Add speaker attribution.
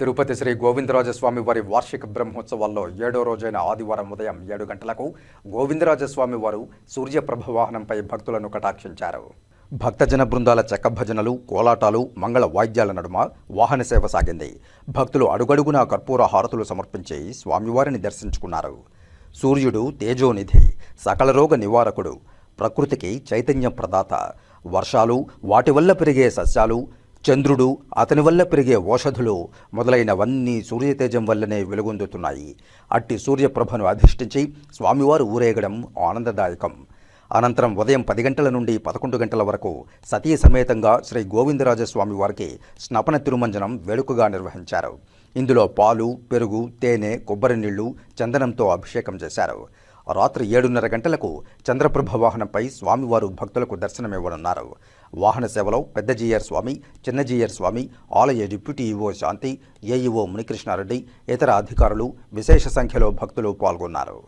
Speaker 1: తిరుపతి శ్రీ గోవిందరాజస్వామి వారి వార్షిక బ్రహ్మోత్సవాల్లో ఏడో రోజైన ఆదివారం ఉదయం ఏడు గంటలకు గోవిందరాజస్వామి వారు సూర్యప్రభ వాహనంపై భక్తులను కటాక్షించారు. భక్తజన బృందాల చెక్క భజనలు కోలాటాలు మంగళ వాయిద్యాల నడుమ వాహన సేవ సాగింది. భక్తులు అడుగడుగునా కర్పూర హారతులు సమర్పించి స్వామివారిని దర్శించుకున్నారు. సూర్యుడు తేజోనిధి సకల రోగ నివారకుడు ప్రకృతికి చైతన్య ప్రదాత వర్షాలు వాటి వల్ల పెరిగే సస్యాలు చంద్రుడు అతని వల్ల పెరిగే ఓషధులు మొదలైనవన్నీ సూర్యతేజం వల్లనే వెలుగొందుతున్నాయి. అట్టి సూర్యప్రభను అధిష్ఠించి స్వామివారు ఊరేగడం ఆనందదాయకం. అనంతరం ఉదయం పది గంటల నుండి పదకొండు గంటల వరకు సతీ సమేతంగా శ్రీ గోవిందరాజస్వామి వారికి స్నపన తిరుమంజనం వేడుకగా నిర్వహించారు. ఇందులో పాలు పెరుగు తేనె కొబ్బరి నీళ్ళు చందనంతో అభిషేకం చేశారు. రాత్రి ఏడున్నర గంటలకు చంద్రప్రభ వాహనంపై స్వామివారు భక్తులకు దర్శనమివ్వనున్నారు. వాహన సేవలో పెద్ద జీయర్ స్వామి చిన్న జీయర్ స్వామి ఆలయ deputy EO Shanti AEO Munikrishnareddy ఇతర అధికారులు విశేష సంఖ్యలో భక్తులు పాల్గొన్నారు.